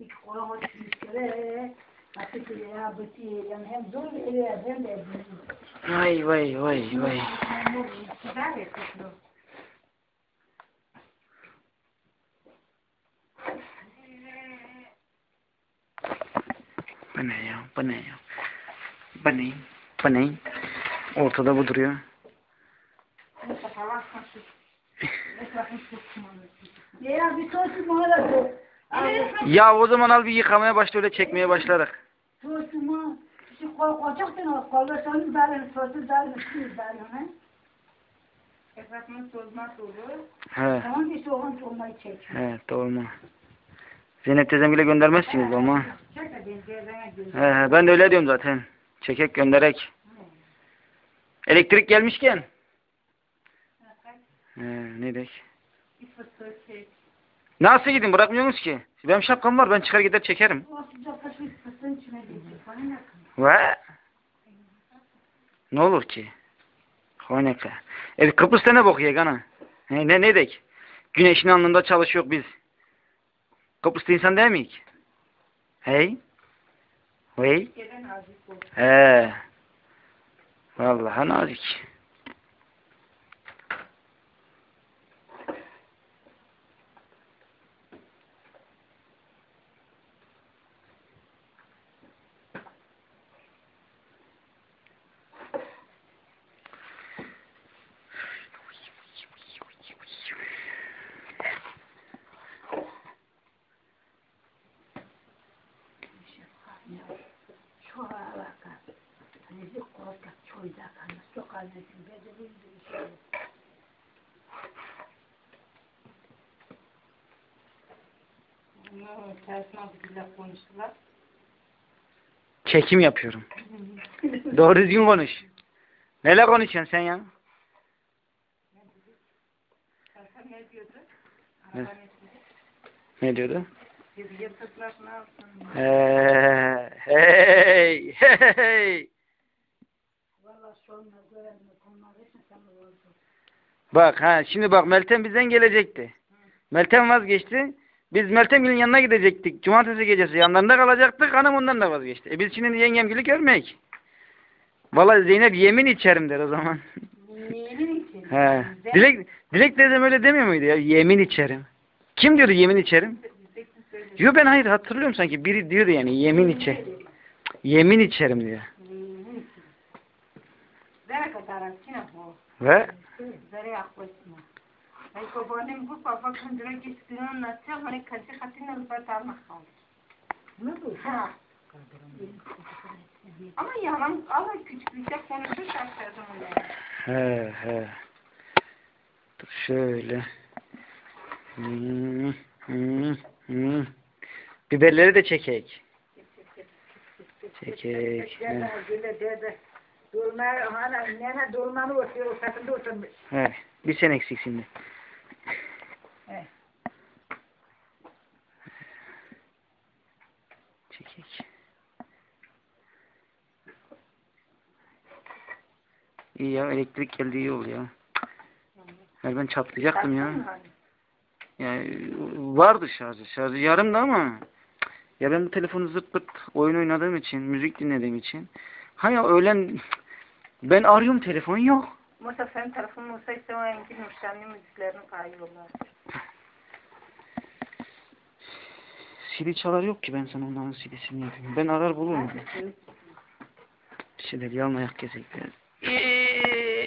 hiç koyamadı müşkere. Artık ya bıtı yani hem zor ele hem de Vay vay vay vay. Bu ne ya? Bu ne ya? Bu ne? Bu ne? Ortada bu duruyor. Ya bir sosu bana da Ya o zaman al bir yıkamaya başla öyle çekmeye başlarak. Sosumu şu koy koyacaktın o koyarsanız ben sosu da üstünüz ben ha. Esasını sözmez olur. He, Tamam bir soğan olmayı çek. he doğru. Zeynep teyzem bile göndermezsiniz ama. Çek de. He, he, ben de öyle diyorum zaten. Çekek gönderek. Elektrik gelmişken. He, ne dek? Bir fıstığı çek. Nasıl gidin bırakmıyorsunuz ki? Benim şapkam var ben çıkar gider çekerim. Ve ne olur ki? Honeka. E Kıbrıs'ta ne bok ye gana? He, ne ne dek? Güneşin alnında çalışıyor biz. Kıbrıs'ta insan değil miyiz? Hey? Hey? He. Vallahi nazik. Çok azizim. Bedelim bir şey. Bunu tersine bir laf konuştular. Çekim yapıyorum. Doğru düzgün konuş. Neler konuşuyorsun sen ya? Ne diyordu? Ne? Ne diyordu? Ee, hey, hey, hey. Valla sonra görelim. Onlar için sana oldu. Bak ha şimdi bak Meltem bizden gelecekti. Meltem vazgeçti. Biz Meltemgil'in yanına gidecektik. Cumartesi gecesi yanlarında kalacaktık. Hanım ondan da vazgeçti. E biz şimdi yengemgili görmeyik. Vallahi Zeynep yemin içerim der o zaman. Neyin için? He. Dilek, Dilek teyzem öyle demiyor muydu ya? Yemin içerim. Kim diyordu yemin içerim? Yo ben hayır hatırlıyorum sanki. Biri diyordu yani yemin içe. Yemin içerim diyor. Zara bu. Ve Zara yaklaşma. Ay babaannem bu baba kandira gittiğini anlatacak. Hani kaçı katına ıslatarmak kaldı. Nasıl? Ha. Ama yalan ama küçüklükte konuşur şaşırdım onu. he he. Dur şöyle. Hmm, hmm, hmm. Biberleri de çekek. Çekek. He. Dolma, hala nene dolmanı oturuyor, o satında oturmuş. He. Bir sen eksik şimdi. He. Çekek. İyi ya elektrik geldi iyi oldu ya. Ya ben çatlayacaktım ya. Yani vardı şarjı. Şarjı yarımdı ama ya ben bu telefonu zırt pırt oyun oynadığım için, müzik dinlediğim için. Ha ya öğlen ben arıyorum telefon yok. Musa senin Musa ise o enki Nurşan'ın müziklerini kayıyorlar. CD çalar yok ki ben sana onların CD'sini yapayım. Ben arar bulurum. Bir şeyler yalın ayak gezek biraz.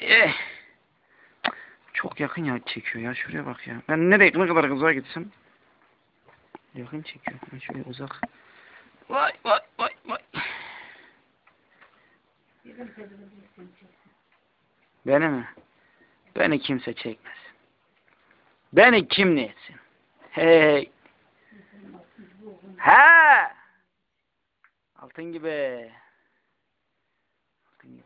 Eh. Çok yakın ya çekiyor ya. Şuraya bak ya. Ben nereye ne kadar uzağa gitsem. Yakın çekiyor. Ben şöyle uzak. Vay vay. Beni mi? Beni kimse çekmez. Beni kim ne etsin? Hey. Ha! Altın gibi. Altın gibi.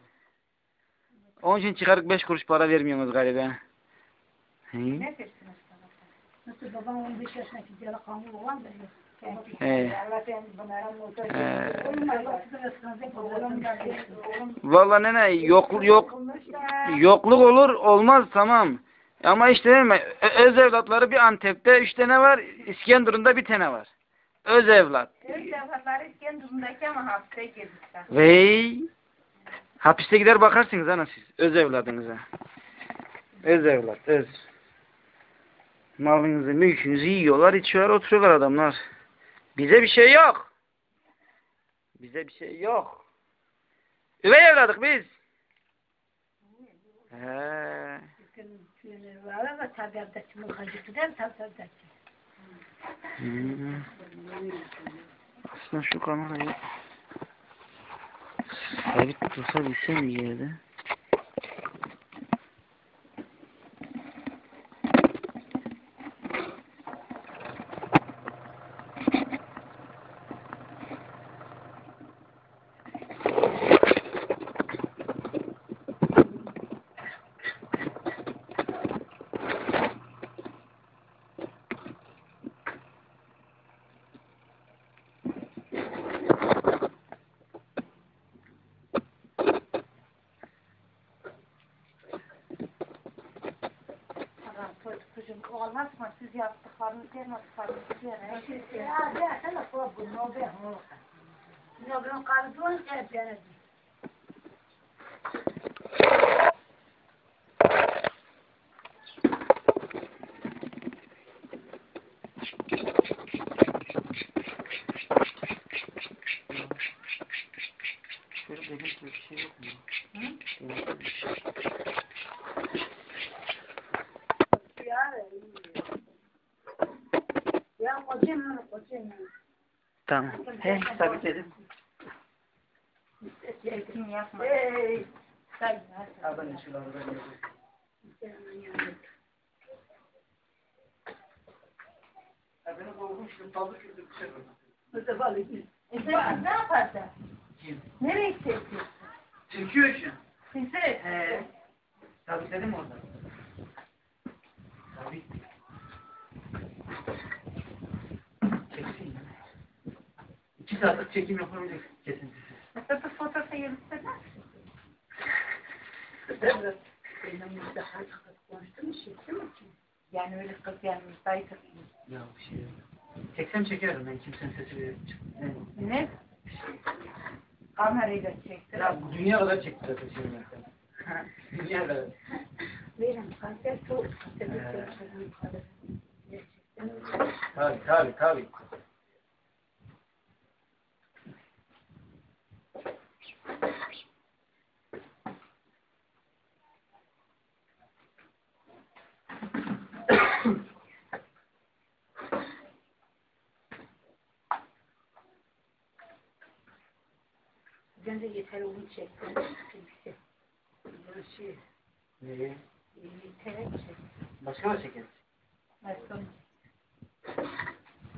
Onun için çıkarıp beş kuruş para vermiyorsunuz galiba. He? Ne dersin Nasıl babam 15 yaşındaki delikanlı olan da He. Valla nene yok yok yokluk olur olmaz tamam. Ama işte değil mi, öz evlatları bir Antep'te üç tane var, İskenderun'da bir tane var. Öz evlat. Öz evlatları kendimdeki ama hapse girmişler. Vey. Hapiste gider bakarsınız ana siz. Öz evladınıza. Öz evlat. Öz. Malınızı, mülkünüzü yiyorlar, içiyorlar, oturuyorlar adamlar. Bize bir şey yok. Bize bir şey yok. Üvey evladık biz. He. Hmm. Aslında şu kamerayı sabit tutabilsem bir yerde. Tamam, çocukcuğum, olmazsa siz yaptıklarınızı yapmadıklarınızı Ya ya sana bu bu ne be ho. Ne ben kalbim hep yani. Şöyle benim bir şey yok mu? Ya ya kocam kocam. Tamam. He, sabit edin. Kim yapma. Hey. Yapayım. Ha, beni kovmuştum, fazla kürdüm dışarı. Mustafa Ali. E sen ne yaparsın? Kim? Nereye çekiyorsun? Çekiyor şu. Sizi. He. Sabitledin mi orada? Saatlik çekim yapabilecek kesintisiz. Mesela fotoğrafı yürütsene. Benim Mustafa konuştu mu şey mi ki? Yani öyle kız yani müsait Ya bir şey yok. Çeksem çekerim ben kimsenin sesi verip Ne? Ne? Kamerayla çekti. Ya bu dünya kadar çekti zaten şimdi. dünya kadar. Benim kanser çok kanser. Tabii tabii tabii. Ben de yeter onu çektim. Kimse. Böyle şey. Neyi? Yeter çektim. Başka da çekeriz. Başka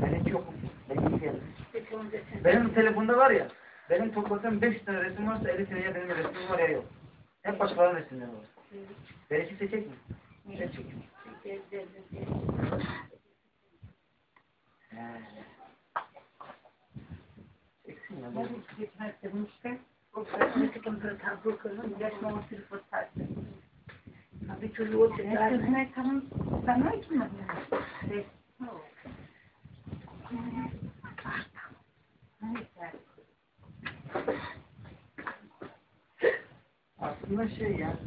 Ben hiç yokum. Ben iyi geldim. Sen. Benim telefonda var ya, benim toplasam 5 tane resim varsa 50 tane ya benim resmim var ya yok. Hep başkalarının resimleri var. Beni kimse çekmiyor. Ben gel. He. Aslında şey ya.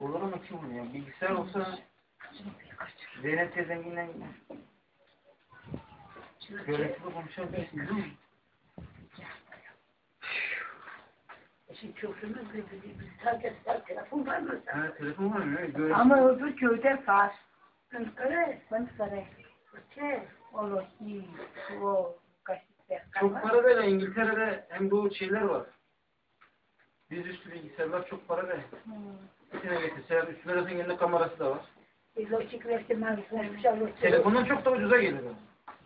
Ama kim onu ya? Bilgisayar olsa Zeynep teyzemle görüntülü konuşabilirsiniz değil mi? Çocuğumuz bir bir bir sadece sadece telefon var mı? Ha, telefon var mı? Evet, görüntülü. Ama öbür köyde var. Evet. Ben sarı. Şey. Olur. iyi. O kaşıklar. Çok para böyle İngiltere'de hem bu şeyler var. Dizüstü bilgisayarlar çok para be. Hmm. İçine getirseler üstüne zaten yanında kamerası da var. Lojik bir şey yok. Telefondan çok da ucuza gelir.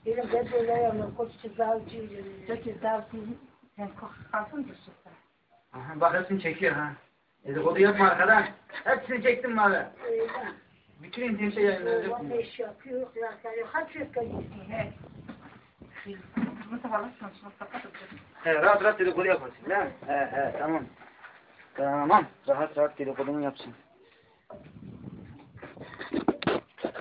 Benim de böyle yapıyorum. Koç çizavcı. Peki zavkın sen kalsın düşün. Aha, bak hepsini çekiyor ha. Dedikodu yapma arkadan. Hepsini çektim mi abi? Bütün internette yayınlanacak. Ne iş yapıyor? Zaten. Kaç yıl kalıyor? Evet. Mustafa alışsın. Mustafa He, rahat rahat dedikodu yaparsın? He he tamam. Tamam. Rahat rahat dedikodunu yapsın.